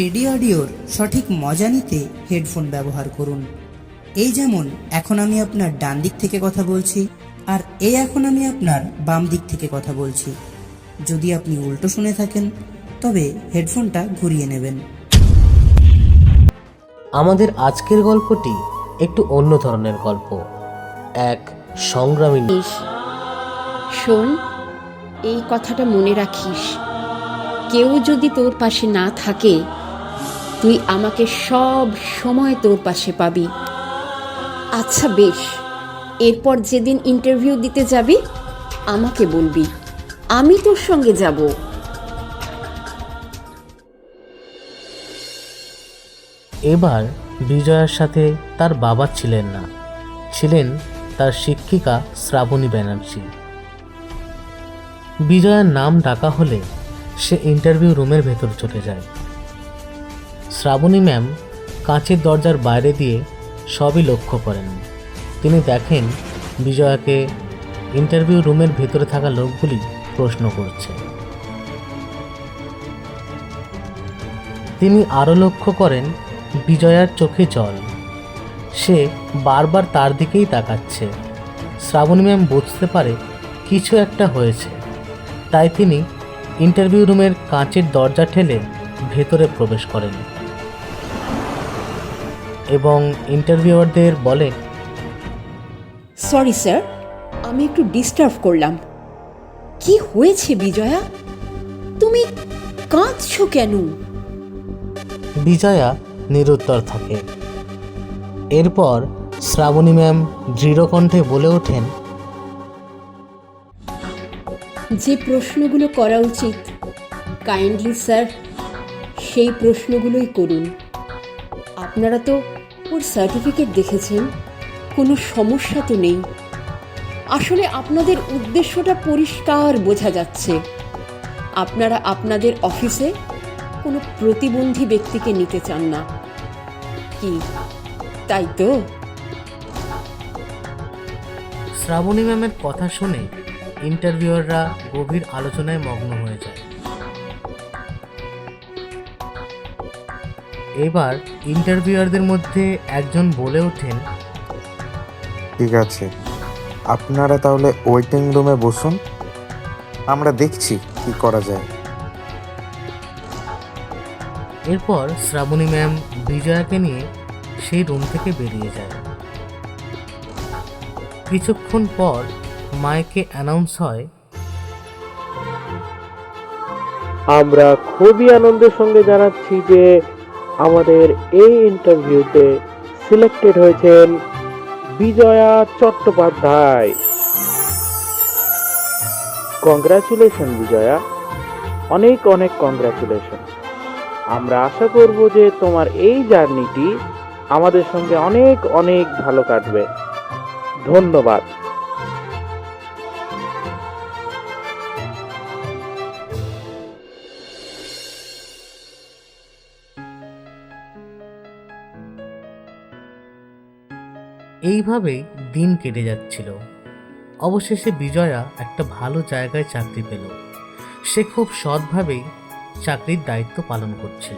Three D অডিওর সঠিক মজা নিতে হেডফোন ব্যবহার করুন। এই যেমন এখন আমি আপনার ডান দিক থেকে কথা বলছি আর এই এখন আমি আপনার বাম দিক থেকে কথা বলছি। যদি আপনি উল্টো শুনে থাকেন তবে হেডফোনটা ঘুরিয়ে নেবেন। আমাদের আজকের গল্পটি একটু অন্য ধরনের গল্প। এক সংগ্রামী শোন এই কথাটা মনে রাখিস। কেউ যদি তোর পাশে না থাকে তুই আমাকে সব সময় তোর পাশে পাবি। আচ্ছা বেশ, এরপর যেদিন ইন্টারভিউ দিতে যাবি, আমাকে বলবি। আমি তোর সঙ্গে যাব। এবার বিজয়ার সাথে তার বাবা ছিলেন না। ছিলেন তার শিক্ষিকা শ্রাবণী ব্যানার্জি। বিজয়ার নাম ডাকা হলে সে ইন্টারভিউ রুমের ভেতর চলে যায়। শ্রাবণী ম্যাম কাঁচের দরজার বাইরে দিয়ে সবই লক্ষ্য করেন। তিনি দেখেন বিজয়াকে ইন্টারভিউ রুমের ভেতরে থাকা লোকগুলি প্রশ্ন করছে। তিনি আরও লক্ষ্য করেন বিজয়ার চোখে জল। সে বারবার তার দিকেই তাকাচ্ছে। শ্রাবণী ম্যাম বুঝতে পারে কিছু একটা হয়েছে। তাই তিনি ইন্টারভিউ রুমের কাঁচের দরজা ঠেলে ভেতরে প্রবেশ করেন। এবং ইন্টারভিউয়ারদের বলে সরি স্যার আমি একটু ডিস্টার্ব করলাম। কি হয়েছে বিজয়া? তুমি কাঁদছো কেন? বিজয়া নিরুত্তর থাকে। এরপর শ্রাবণী ম্যাম দৃঢ়কণ্ঠে বলে ওঠেন যে প্রশ্নগুলো করা উচিত কাইন্ডলি স্যার সেই প্রশ্নগুলোই করুন। আপনারা তো ওর সার্টিফিকেট দেখেছেন, কোনো সমস্যা তো নেই। আসলে আপনাদের উদ্দেশ্যটা পরিষ্কার বোঝা যাচ্ছে। আপনারা আপনাদের অফিসে কোনো প্রতিবন্ধী ব্যক্তিকে নিতে চান না। কি, তাই তো? শ্রাবণী ম্যামের কথা শুনে ইন্টারভিউয়াররা গভীর আলোচনায় মগ্ন হয়ে যায়। এবার ইন্টারভিউয়ারদের মধ্যে একজন বলে ওঠেন ঠিক আছে আপনারা তাহলে ওয়েটিং রুমে বসুন আমরা দেখছি কি করা যায়। এরপর শ্রাবণী ম্যাম বিজয়াকে নিয়ে সেই রুম থেকে বেরিয়ে যায়। কিছুক্ষণ পর মাইকে অ্যানাউন্স হয় আমরা খুবই আনন্দের সঙ্গে জানাচ্ছি যে আমাদের এই ইন্টারভিউতে সিলেক্টেড হয়েছেন বিজয়া চট্টোপাধ্যায়। কংগ্রাচুলেশন বিজয়া। অনেক অনেক কংগ্রাচুলেশন আমরা আশা করব যে তোমার এই জার্নিটি আমাদের সঙ্গে অনেক অনেক ভালো কাটবে। ধন্যবাদ। এইভাবেই দিন কেটে যাচ্ছিল। অবশেষে বিজয়া একটা ভালো জায়গায় চাকরি পেল। সে খুব সৎভাবেই চাকরির দায়িত্ব পালন করছিল।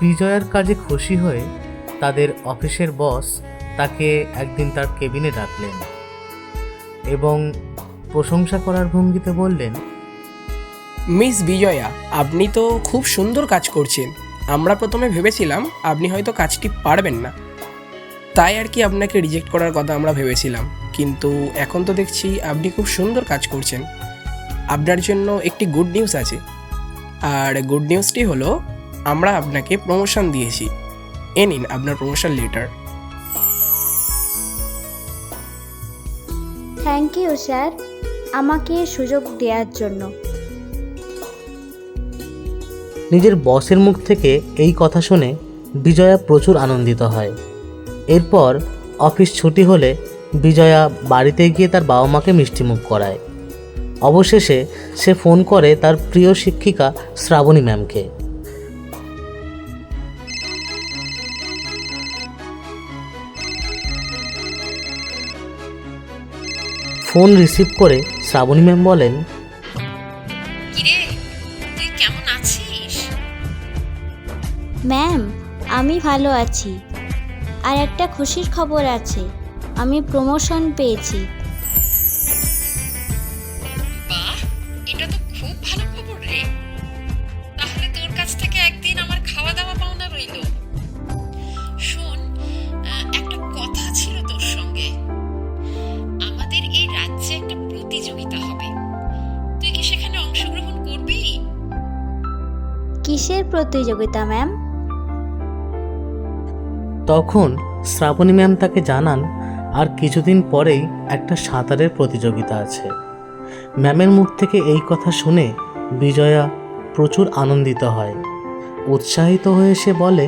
বিজয়ার কাজে খুশি হয়ে তাদের অফিসের বস তাকে একদিন তার কেবিনে ডাকলেন এবং প্রশংসা করার ভঙ্গিতে বললেন, মিস বিজয়া, আপনি তো খুব সুন্দর কাজ করছেন। আমরা প্রথমে ভেবেছিলাম আপনি হয়তো কাজটি পারবেন না। তাই আর কি আপনাকে রিজেক্ট করার কথা আমরা ভেবেছিলাম। কিন্তু এখন তো দেখছি আপনি খুব সুন্দর কাজ করছেন। আপনার জন্য একটি গুড নিউজ আছে। আর গুড নিউজটি হলো, আমরা আপনাকে প্রমোশন দিয়েছি। এ নিন আপনার promotion letter thank you sir আমাকে সুযোগ দেওয়ার জন্য। নিজের বসের মুখ থেকে এই কথা শুনে বিজয়া প্রচুর আনন্দিত হয়। এরপর অফিস ছুটি হলে বিজয়া বাড়িতে গিয়ে তার বাবা মাকে মিষ্টিমুখ করায়। অবশেষে সে ফোন করে তার প্রিয় শিক্ষিকা শ্রাবণী ম্যামকে। ফোন রিসিভ করে শ্রাবণী ম্যাম বলেন ম্যাম আমি ভালো আছি। আর একটা খুশির খবর আছে আমি প্রমোশন পেয়েছি। বাহ এটা তো খুব ভালো খবর রে। তাহলে তোর কাছ থেকে একদিন আমার খাওয়া দাওয়া পাওনা রইল। শোন একটা কথা ছিল তোর সঙ্গে। আমাদের এই রাজ্যে একটা প্রতিযোগিতা হবে। তুই কি সেখানে অংশগ্রহণ করবি? কিসের প্রতিযোগিতা ম্যাম? তখন শ্রাবণী ম্যাম তাকে জানান, আর কিছুদিন পরেই একটা সাঁতারের প্রতিযোগিতা আছে। ম্যামের মুখ থেকে এই কথা শুনে বিজয়া প্রচুর আনন্দিত হয়। উৎসাহিত হয়ে সে বলে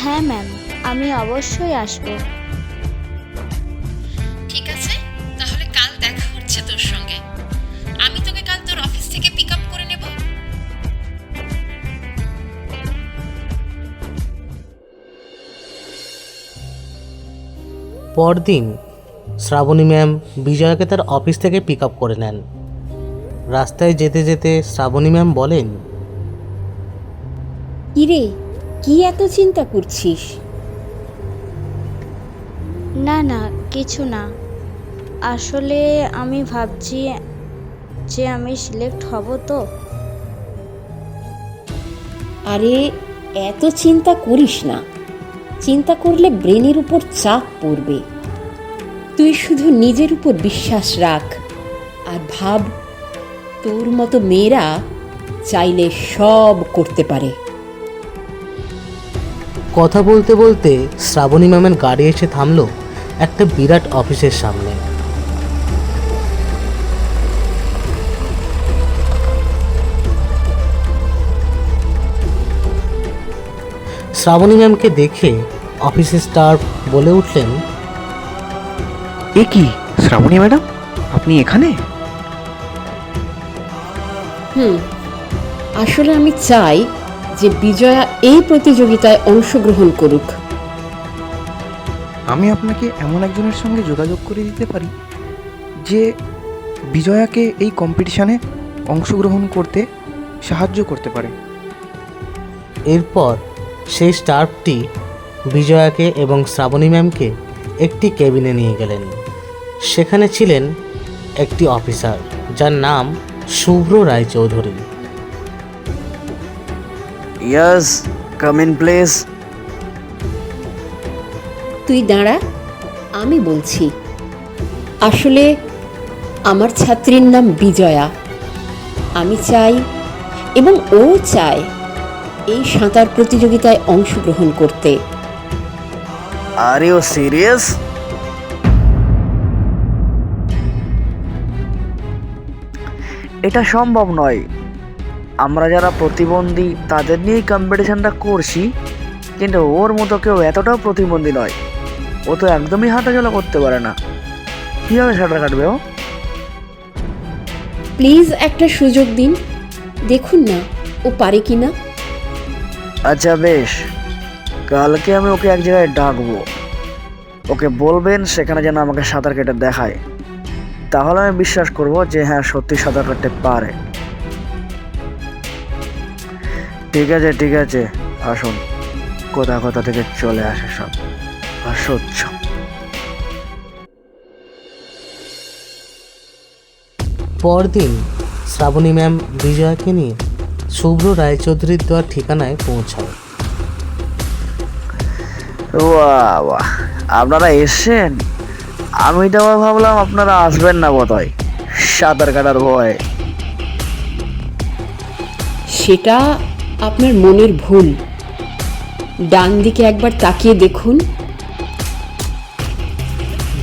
হ্যাঁ ম্যাম, আমি অবশ্যই আসব। পরদিন শ্রাবণী ম্যাম বিজয়াকে তার অফিস থেকে পিক আপ করে নেন। রাস্তায় যেতে যেতে শ্রাবণী ম্যাম বলেন কিরে কি এত চিন্তা করছিস? না না কিছু না। আসলে আমি ভাবছি যে আমি সিলেক্ট হব তো। আরে এত চিন্তা করিস না। চিন্তা করলে ব্রেনের উপর চাপ পড়বে। তুই শুধু নিজের উপর বিশ্বাস রাখ আর ভাব, তোর মতো মেয়েরা চাইলে সব করতে পারে। কথা বলতে বলতে শ্রাবণী ম্যামের গাড়ি এসে থামলো একটা বিরাট অফিসের সামনে। শ্রাবণী ম্যামকে দেখে অফিসের স্টাফ বলে উঠলেন এ কি শ্রাবণী ম্যাডাম? আপনি এখানে? হুম আসলে আমি চাই যে বিজয়া এই প্রতিযোগিতায় অংশগ্রহণ করুক। আমি আপনাকে এমন একজনের সঙ্গে যোগাযোগ করে দিতে পারি যে বিজয়াকে এই কম্পিটিশনে অংশগ্রহণ করতে সাহায্য করতে পারে। এরপর সেই স্টাফটি বিজয়াকে এবং শ্রাবণী ম্যামকে একটি কেবিনে নিয়ে গেলেন। সেখানে ছিলেন একটি অফিসার যার নাম Shubhra Roychowdhury. Yes, come in, please. তুই দাঁড়া আমি বলছি। আসলে আমার ছাত্রীর নাম বিজয়া। আমি চাই এবং ও চায় এই সাঁতার প্রতিযোগিতায় অংশগ্রহণ করতে। Are you serious? এটা সম্ভব নয়। আমরা যারা প্রতিবন্ধী তাদের নিয়েই কম্পিটিশনটা করছি কিন্তু ওর মতো কেউ এতটাও প্রতিবন্ধী নয়। ও তো একদমই হাঁটাচলা করতে পারে না। কীভাবে সাঁতার কাটবে ও? প্লিজ একটা সুযোগ দিন। দেখুন না ও পারে কি না আচ্ছা বেশ। কালকে আমি ওকে এক জায়গায় ডাকবো। ওকে বলবেন, সেখানে যেন আমাকে সাঁতার কেটে দেখায়। তাহলে আমি বিশ্বাস করব যে হ্যাঁ সত্যি সাঁতার কাটতে পারে। ঠিক আছে ঠিক আছে। আসুন। কোথা কোথা থেকে চলে আসে সব। অসহ্য পরদিন শ্রাবণী ম্যাম বিজয়াকে নিয়ে শুভ্র রায়চৌধুরীর দেওয়ার ঠিকানায় পৌঁছায় বাহ আপনারা এসছেন? আমি তো আবার ভাবলাম আপনারা আসবেন না বোধহয়। সাঁতার কাটার ভয়। সেটা আপনার মনের ভুল। ডান দিকে একবার তাকিয়ে দেখুন।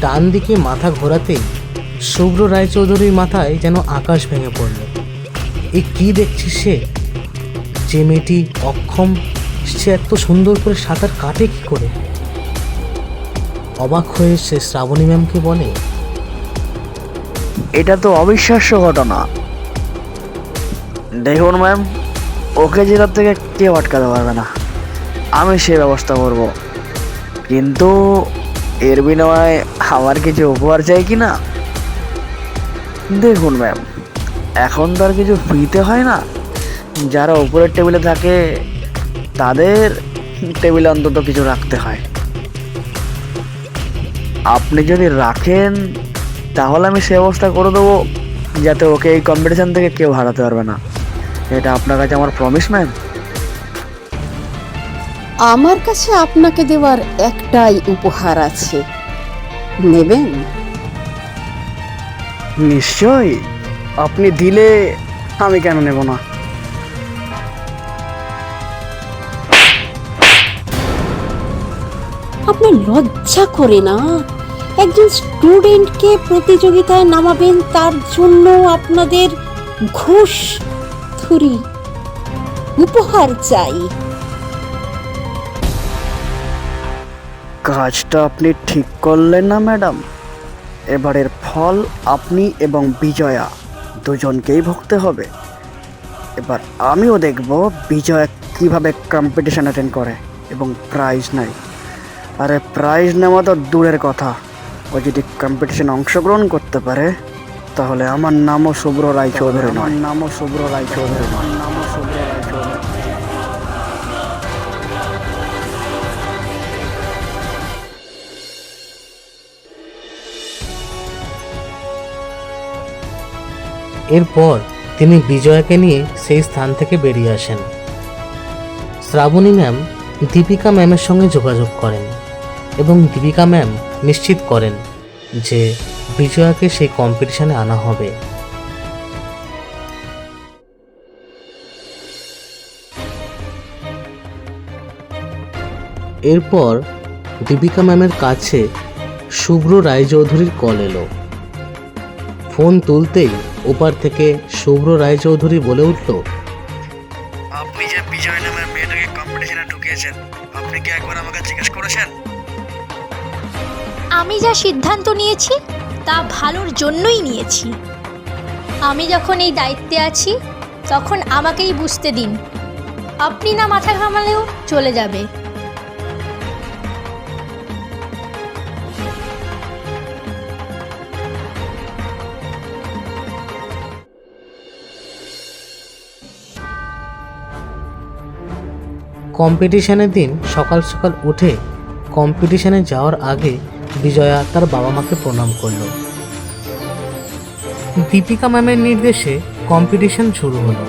ডান দিকে মাথা ঘোরাতেই শুভ্র রায়চৌধুরীর মাথায় যেন আকাশ ভেঙে পড়ল। এ কি দেখছি সে? যে মেয়েটি অক্ষম, সে এত সুন্দর করে সাঁতার কাটে কি করে? অবাক হয়ে সে শ্রাবণী ম্যামকে বলে, এটা তো অবিশ্বাস্য ঘটনা। দেখুন ম্যাম, ওকে জেলার থেকে কেউ আটকাতে পারবে না। আমি সে ব্যবস্থা করব। কিন্তু এর বিনিময়ে আমার কিছু উপহার চাই কি না? দেখুন ম্যাম, এখন তো আর কিছু ফ্রিতে হয় না। যারা উপরের টেবিলে থাকে তাদের টেবিলে অন্তত কিছু রাখতে হয়। আপনি যদি রাখেন তাহলে আমি সে ব্যবস্থা করে দেবো যাতে ওকে এই কম্পিটিশান থেকে কেউ হারাতে পারবে না। এটা আপনার কাছে আমার প্রমিস ম্যাম আমার কাছে আপনাকে দেওয়ার একটাই উপহার আছে। নেবেন? নিশ্চয়ই। আপনি দিলে আমি কেন নেব না? আপনার লজ্জা করে না? একজন স্টুডেন্টকে প্রতিযোগিতায় নামাবেন, তার জন্য আপনাদের ঘুষ থুরি উপহার চাই। কাজটা আপনি ঠিক করলেন না, ম্যাডাম। এবারের ফল আপনি এবং বিজয়া দুজনকেই ভুগতে হবে। এবার আমিও দেখব বিজয়া কীভাবে কম্পিটিশন অ্যাটেন্ড করে এবং প্রাইজ নেয়। আরে প্রাইজ নেওয়া তো দূরের কথা। ও যদি কম্পিটিশনে অংশগ্রহণ করতে পারে তাহলে আমার নামও শুভ্র রায়চৌধুরী নয়। নামও শুভ্র রায়চৌধুরী নয়। নামও শুভ্র রায়চৌধুরী এরপর তিনি বিজয়াকে নিয়ে সেই স্থান থেকে বেরিয়ে আসেন। শ্রাবণী ম্যাম দীপিকা ম্যামের সঙ্গে যোগাযোগ করেন। এবং দীপিকা ম্যাম নিশ্চিত করেন যে বিজয়াকে সেই কম্পিটিশনে আনা হবে। এরপর দীপিকা ম্যামের কাছে শুভ্র রায়চৌধুরীর কল এলো। ফোন তুলতেই ওপার থেকে শুভ্র রায়চৌধুরী বলে উঠল, আপনি যে বিজয় নামের মেয়েটাকে কম্পিটিশনে ঢুকিয়েছেন, আপনি কি একবার আমাকে জিজ্ঞেস করেছেন? আমি যা সিদ্ধান্ত নিয়েছি, তা ভালোর জন্যই নিয়েছি। আমি যখন এই দায়িত্বে আছি, তখন আমাকেই বুঝতে দিন। আপনি না মাথা ঘামালেও চলে যাবে। কম্পিটিশনের দিন সকাল সকাল উঠে কম্পিটিশনে যাওয়ার আগে বিজয়া তার বাবা মাকে প্রণাম করল। দীপিকা ম্যামের নির্দেশে কম্পিটিশন শুরু হলো।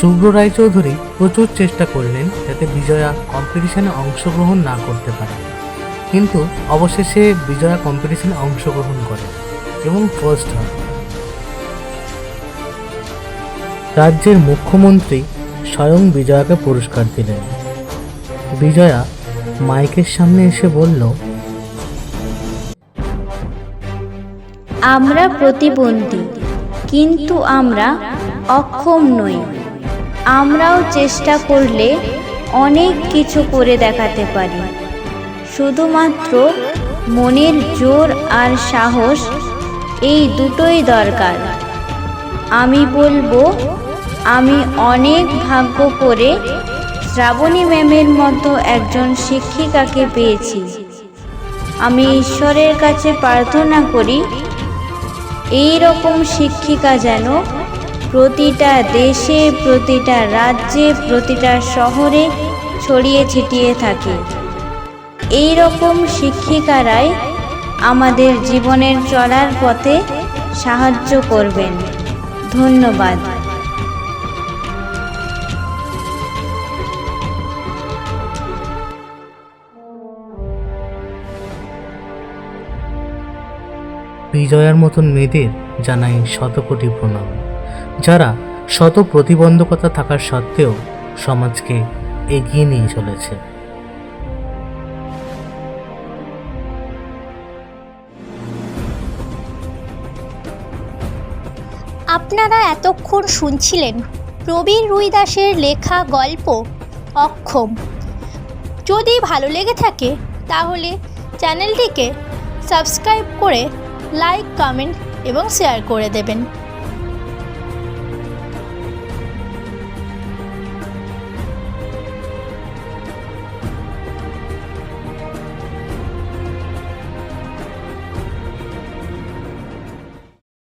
শুভ্র রায়চৌধুরী প্রচুর চেষ্টা করলেন যাতে বিজয়া কম্পিটিশনে অংশগ্রহণ না করতে পারে। কিন্তু অবশেষে বিজয়া কম্পিটিশনে অংশগ্রহণ করে এবং ফার্স্ট হয়। রাজ্যের মুখ্যমন্ত্রী স্বয়ং বিজয়াকে পুরস্কার দিলেন। বিজয়া মাইকের সামনে এসে বলল, আমরা প্রতিবন্ধী, কিন্তু আমরা অক্ষম নই। আমরাও চেষ্টা করলে অনেক কিছু করে দেখাতে পারি। শুধুমাত্র মনের জোর আর সাহস, এই দুটোই দরকার। আমি বলব, আমি অনেক ভাগ্য করে শ্রাবণী ম্যামের মতো একজন শিক্ষিকাকে পেয়েছি। আমি ঈশ্বরের কাছে প্রার্থনা করি এই রকম শিক্ষিকা যেন প্রতিটা দেশে, প্রতিটা রাজ্যে, প্রতিটা শহরে ছড়িয়ে ছিটিয়ে থাকে। এই রকম শিক্ষিকারাই আমাদের জীবনের চলার পথে সাহায্য করবেন। ধন্যবাদ। বিজয়ার মতন মেয়েদের জানাই শতকোটি প্রণাম। যারা শত প্রতিবন্ধকতা থাকার সত্ত্বেও সমাজকে এগিয়ে নিয়ে চলেছে। আপনারা এতক্ষণ শুনছিলেন প্রবীর রুইদাসের লেখা গল্প অক্ষম। যদি ভালো লেগে থাকে, তাহলে চ্যানেলটিকে সাবস্ক্রাইব করে লাইক কমেন্ট এবং শেয়ার করে দেবেন।